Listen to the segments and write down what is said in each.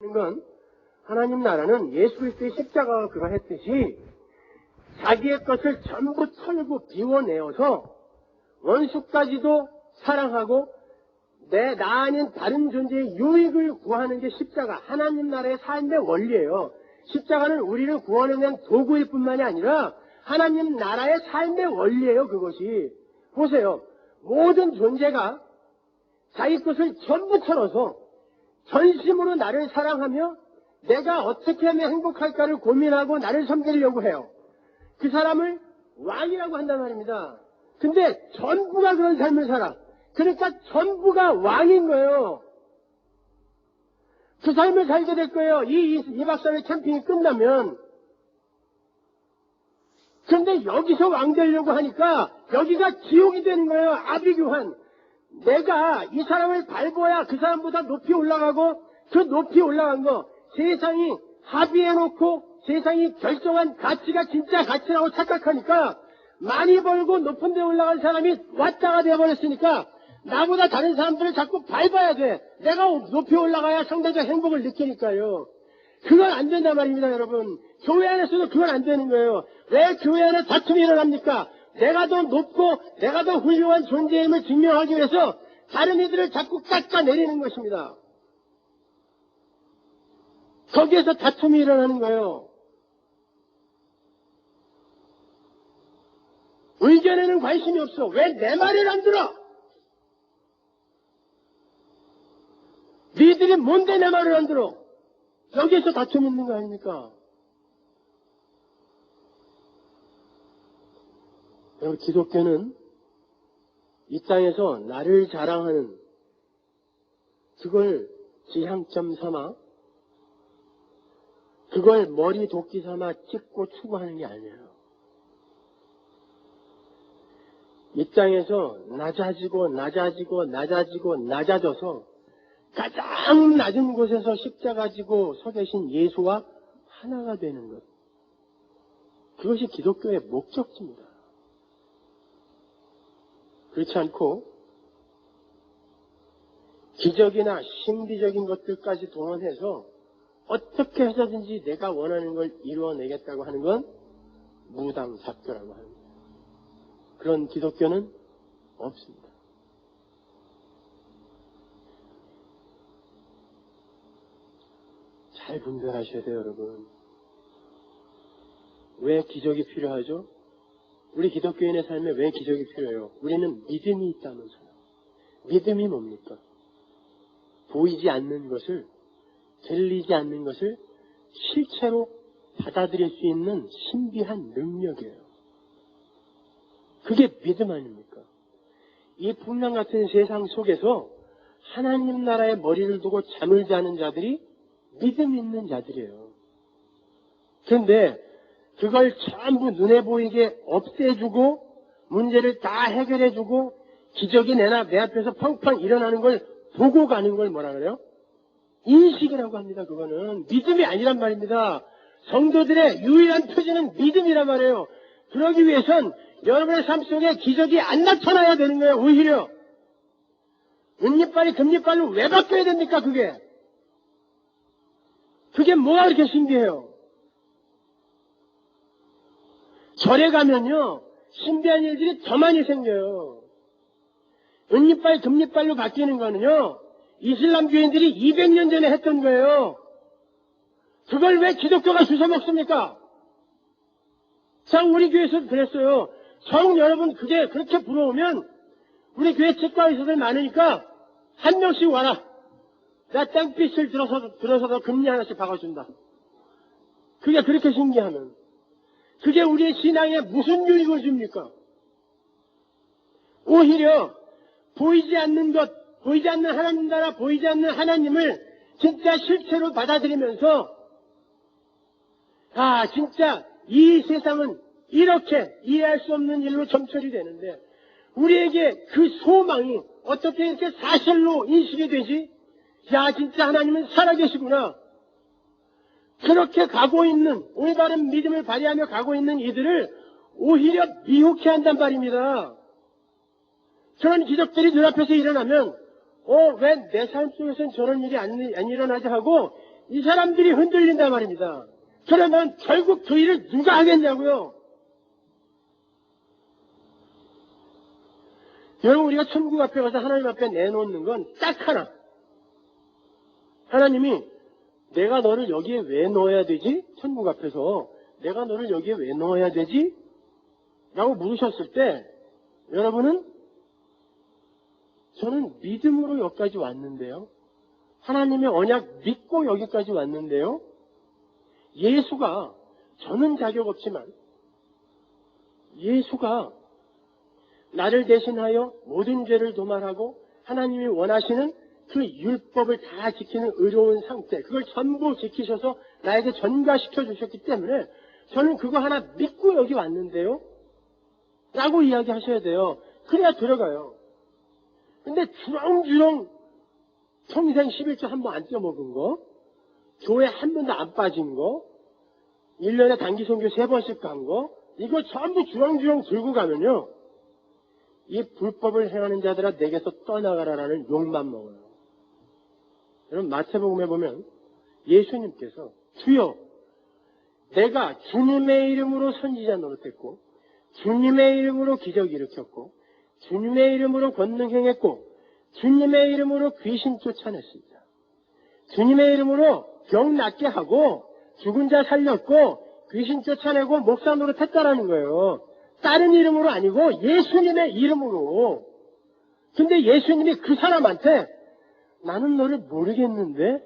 건 하나님 나라는 예수 그리스도의 십자가가 그가 했듯이 자기의 것을 전부 털고 비워내어서 원수까지도 사랑하고 내 나 아닌 다른 존재의 유익을 구하는 게 십자가 하나님 나라의 삶의 원리예요. 십자가는 우리를 구원해낸 도구일 뿐만이 아니라 하나님 나라의 삶의 원리예요. 그것이 보세요. 모든 존재가 자기 것을 전부 털어서 전심으로 나를 사랑하며 내가 어떻게 하면 행복할까를 고민하고 나를 섬기려고 해요. 그 사람을 왕이라고 한단 말입니다. 근데 전부가 그런 삶을 살아. 그러니까 전부가 왕인 거예요. 그 삶을 살게 될 거예요. 이, 이, 이 박사의 캠핑이 끝나면. 그런데 여기서 왕 되려고 하니까 여기가 지옥이 되는 거예요. 아비규환. 내가 이 사람을 밟아야 그 사람보다 높이 올라가고 그 높이 올라간 거 세상이 합의해놓고 세상이 결정한 가치가 진짜 가치라고 착각하니까 많이 벌고 높은 데 올라간 사람이 왔다가 되어버렸으니까 나보다 다른 사람들을 자꾸 밟아야 돼. 내가 높이 올라가야 상대적 행복을 느끼니까요. 그건 안 된단 말입니다, 여러분. 교회 안에서도 그건 안 되는 거예요. 왜 교회 안에 다툼이 일어납니까? 내가 더 높고 내가 더 훌륭한 존재임을 증명하기 위해서 다른 이들을 자꾸 깎아내리는 것입니다. 거기에서 다툼이 일어나는 거예요. 의견에는 관심이 없어. 왜 내 말을 안 들어? 니들이 뭔데 내 말을 안 들어? 여기에서 다툼이 있는 거 아닙니까? 여러분, 기독교는 이 땅에서 나를 자랑하는 그걸 지향점 삼아 그걸 머리 도끼 삼아 찍고 추구하는 게 아니에요. 이 땅에서 낮아지고 낮아지고 낮아지고 낮아져서 가장 낮은 곳에서 십자가 지고 서 계신 예수와 하나가 되는 것. 그것이 기독교의 목적지입니다. 그렇지 않고 기적이나 신비적인 것들까지 동원해서 어떻게 해서든지 내가 원하는 걸 이루어내겠다고 하는 건 무당잡교라고 합니다. 그런 기독교는 없습니다. 잘 분별하셔야 돼요, 여러분. 왜 기적이 필요하죠? 우리 기독교인의 삶에 왜 기적이 필요해요? 우리는 믿음이 있다면서요. 믿음이 뭡니까? 보이지 않는 것을, 들리지 않는 것을 실체로 받아들일 수 있는 신비한 능력이에요. 그게 믿음 아닙니까? 이 풍랑 같은 세상 속에서 하나님 나라의 머리를 두고 잠을 자는 자들이 믿음 있는 자들이에요. 그런데 그걸 전부 눈에 보이게 없애주고 문제를 다 해결해주고 기적이 내나 내 앞에서 펑펑 일어나는 걸 보고 가는 걸 뭐라 그래요? 인식이라고 합니다. 그거는 믿음이 아니란 말입니다. 성도들의 유일한 표지는 믿음이란 말이에요. 그러기 위해선 여러분의 삶 속에 기적이 안 나타나야 되는 거예요. 오히려 은잎발이 금잎발로 왜 바뀌어야 됩니까? 그게 그게 뭐가 그렇게 신기해요? 절에 가면요, 신비한 일들이 더 많이 생겨요. 은잎발, 금잎발로 바뀌는 거는요, 이슬람 교인들이 200년 전에 했던 거예요. 그걸 왜 기독교가 주워먹습니까? 참, 우리 교회에서도 그랬어요. 성 여러분, 그게 그렇게 부러우면, 우리 교회 치과 의사들 많으니까, 한 명씩 와라. 나 땡빛을 들어서, 들어서도 금리 하나씩 박아준다. 그게 그렇게 신기하면. 그게 우리의 신앙에 무슨 유익을 줍니까? 오히려 보이지 않는 것, 보이지 않는 하나님 나라, 보이지 않는 하나님을 진짜 실체로 받아들이면서 아, 진짜 이 세상은 이렇게 이해할 수 없는 일로 점철이 되는데 우리에게 그 소망이 어떻게 이렇게 사실로 인식이 되지? 야, 진짜 하나님은 살아계시구나. 그렇게 가고 있는 올바른 믿음을 발휘하며 가고 있는 이들을 오히려 미혹해 한단 말입니다. 저런 기적들이 눈앞에서 일어나면 어, 왜 내 삶 속에서는 저런 일이 안, 안 일어나지 하고 이 사람들이 흔들린단 말입니다. 그러면 결국 그 일을 누가 하겠냐고요? 여러분 우리가 천국 앞에 가서 하나님 앞에 내놓는 건 딱 하나. 하나님이 내가 너를 여기에 왜 넣어야 되지? 천국 앞에서 내가 너를 여기에 왜 넣어야 되지? 라고 물으셨을 때 여러분은 저는 믿음으로 여기까지 왔는데요. 하나님의 언약 믿고 여기까지 왔는데요. 예수가 저는 자격 없지만 예수가 나를 대신하여 모든 죄를 도말하고 하나님이 원하시는 그 율법을 다 지키는 의로운 상태, 그걸 전부 지키셔서 나에게 전가시켜 주셨기 때문에 저는 그거 하나 믿고 여기 왔는데요. 라고 이야기하셔야 돼요. 그래야 들어가요. 근데 주렁주렁 평생 11조 한 번안 떼먹은 거, 교회 한 번도 안 빠진 거, 1년에 단기 선교 세 번씩 간 거, 이거 전부 주렁주렁 들고 가면요. 이 불법을 행하는 자들아 내게서 떠나가라라는 욕만 먹어요. 여러분 마태복음에 보면 예수님께서 주여 내가 주님의 이름으로 선지자 노릇했고 주님의 이름으로 기적 일으켰고 주님의 이름으로 권능 행했고 주님의 이름으로 귀신 쫓아냈습니다. 주님의 이름으로 병 낫게 하고 죽은 자 살렸고 귀신 쫓아내고 목사 노릇했다라는 거예요. 다른 이름으로 아니고 예수님의 이름으로. 근데 예수님이 그 사람한테 나는 너를 모르겠는데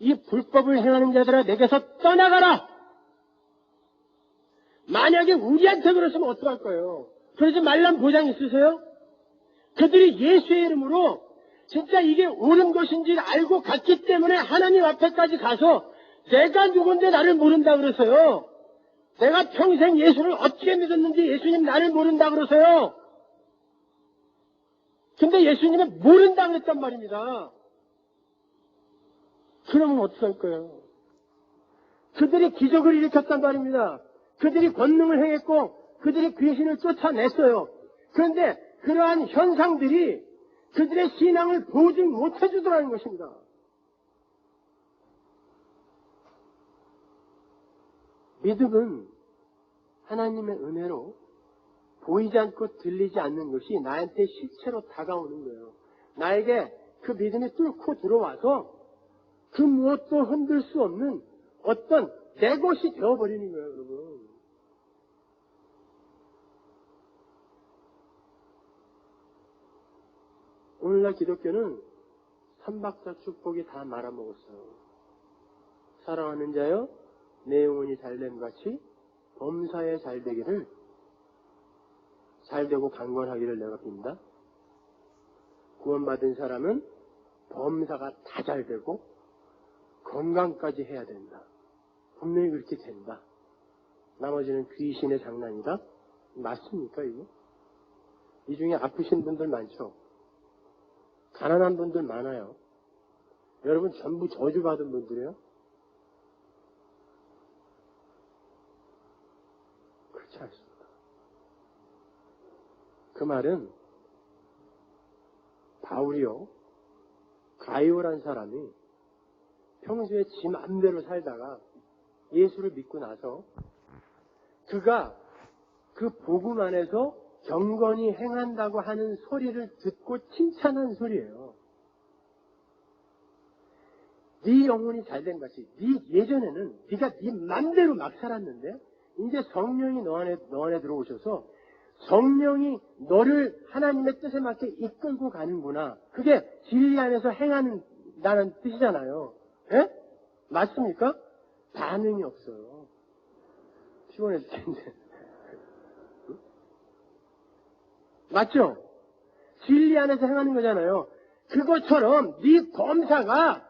이 불법을 행하는 자들아 내게서 떠나가라. 만약에 우리한테 그러시면 어떡할 거예요? 그러지 말란 보장 있으세요? 그들이 예수의 이름으로 진짜 이게 옳은 것인지 알고 갔기 때문에 하나님 앞에까지 가서 내가 누군데 나를 모른다 그래서요. 내가 평생 예수를 어떻게 믿었는지 예수님 나를 모른다 그러세요. 근데 예수님은 모른다 그랬단 말입니다. 그러면 어떡할 거예요? 그들이 기적을 일으켰단 말입니다. 그들이 권능을 행했고 그들이 귀신을 쫓아냈어요. 그런데 그러한 현상들이 그들의 신앙을 보증 못해주더라는 것입니다. 믿음은 하나님의 은혜로 보이지 않고 들리지 않는 것이 나한테 실체로 다가오는 거예요. 나에게 그 믿음이 뚫고 들어와서 그 무엇도 흔들 수 없는 어떤 내 것이 되어버리는 거예요, 여러분. 오늘날 기독교는 삼박자 축복이 다 말아먹었어요. 사랑하는 자여, 내 영혼이 잘됨 같이 범사에 잘 되기를 잘되고 강건하기를 내가 빕니다. 구원받은 사람은 범사가 다 잘되고 건강까지 해야 된다. 분명히 그렇게 된다. 나머지는 귀신의 장난이다? 맞습니까, 이거? 이 중에 아프신 분들 많죠? 가난한 분들 많아요. 여러분 전부 저주받은 분들이에요? 그렇지 않습니다. 그 말은 바울이요. 가이오란 사람이 평소에 지 맘대로 살다가 예수를 믿고 나서 그가 그 복음 안에서 경건히 행한다고 하는 소리를 듣고 칭찬한 소리예요. 네 영혼이 잘 된 것이 네 예전에는 네가 네 맘대로 막 살았는데 이제 성령이 너 안에 너 안에 들어오셔서 성령이 너를 하나님의 뜻에 맞게 이끌고 가는구나. 그게 진리 안에서 행하는다는 뜻이잖아요. 예? 맞습니까? 반응이 없어요. 피곤했을 텐데. 맞죠? 진리 안에서 행하는 거잖아요. 그것처럼 네 범사가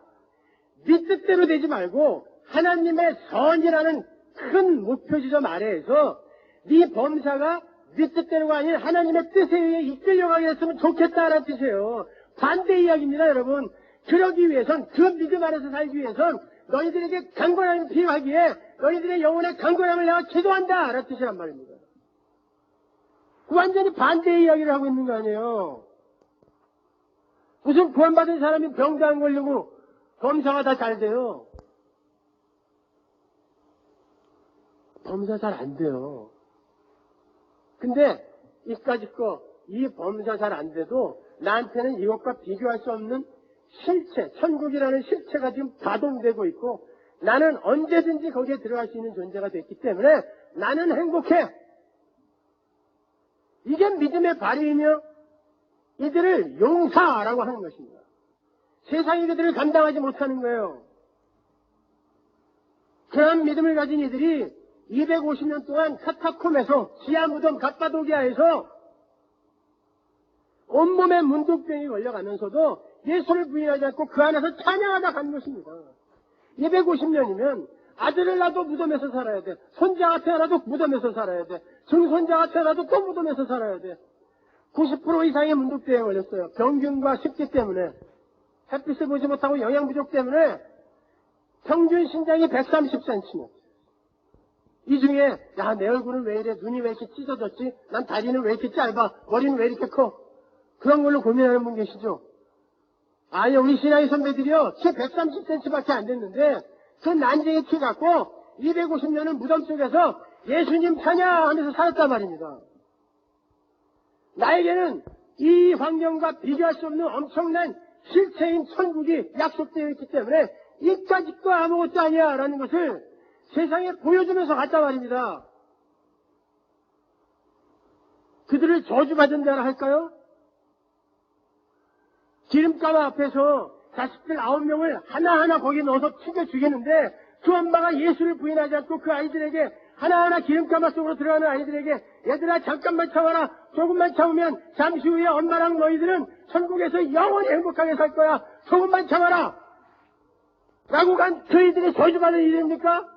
네 뜻대로 되지 말고 하나님의 선이라는 큰 목표 지점 아래에서 네 범사가 네 뜻대로가 아닌 하나님의 뜻에 의해 이끌려가게 했으면 좋겠다라는 뜻이에요. 반대 이야기입니다, 여러분. 그러기 위해선 그 믿음 안에서 살기 위해선 너희들에게 강건함이 필요하기에 너희들의 영혼의 강건함을 내가 기도한다 라는 뜻이란 말입니다. 완전히 반대의 이야기를 하고 있는 거 아니에요. 무슨 구원받은 사람이 병도 안 걸리고 범사가 다 잘 돼요. 범사 잘 안 돼요. 근데 이까짓 거, 이 범사 잘안 돼도 나한테는 이것과 비교할 수 없는 실체, 천국이라는 실체가 지금 가동되고 있고 나는 언제든지 거기에 들어갈 수 있는 존재가 됐기 때문에 나는 행복해. 이게 믿음의 발휘이며 이들을 용사라고 하는 것입니다. 세상이 그들을 감당하지 못하는 거예요. 그런 믿음을 가진 이들이 250년 동안 카타콤에서 지하 무덤 갑바도기아에서 온몸에 문둥병이 걸려가면서도 예수를 부인하지 않고 그 안에서 찬양하다 간 것입니다. 250년이면 아들을 낳아도 무덤에서 살아야 돼. 손자가 태어나도 무덤에서 살아야 돼. 증손자가 태어나도 또 무덤에서 살아야 돼. 90% 이상의 문둥병에 걸렸어요. 병균과 식기 때문에. 햇빛을 보지 못하고 영양 부족 때문에 평균 신장이 130cm. 이 중에 야 내 얼굴은 왜 이래? 눈이 왜 이렇게 찢어졌지? 난 다리는 왜 이렇게 짧아? 머리는 왜 이렇게 커? 그런 걸로 고민하는 분 계시죠? 아니 우리 신앙의 선배들이요 키 130cm밖에 안 됐는데 그 난쟁이 키 갖고 250년은 무덤 속에서 예수님 찬양하면서 살았단 말입니다. 나에게는 이 환경과 비교할 수 없는 엄청난 실체인 천국이 약속되어 있기 때문에 이까짓도 아무것도 아니야 라는 것을 세상에 보여주면서 갔단 말입니다. 그들을 저주받은 자라 할까요? 기름가마 앞에서 자식들 아홉 명을 하나하나 거기에 넣어서 죽여 죽이는데 그 엄마가 예수를 부인하지 않고 그 아이들에게 하나하나 기름가마 속으로 들어가는 아이들에게 얘들아 잠깐만 참아라 조금만 참으면 잠시 후에 엄마랑 너희들은 천국에서 영원히 행복하게 살 거야 조금만 참아라 라고 간 저희들이 저주받은 일입니까?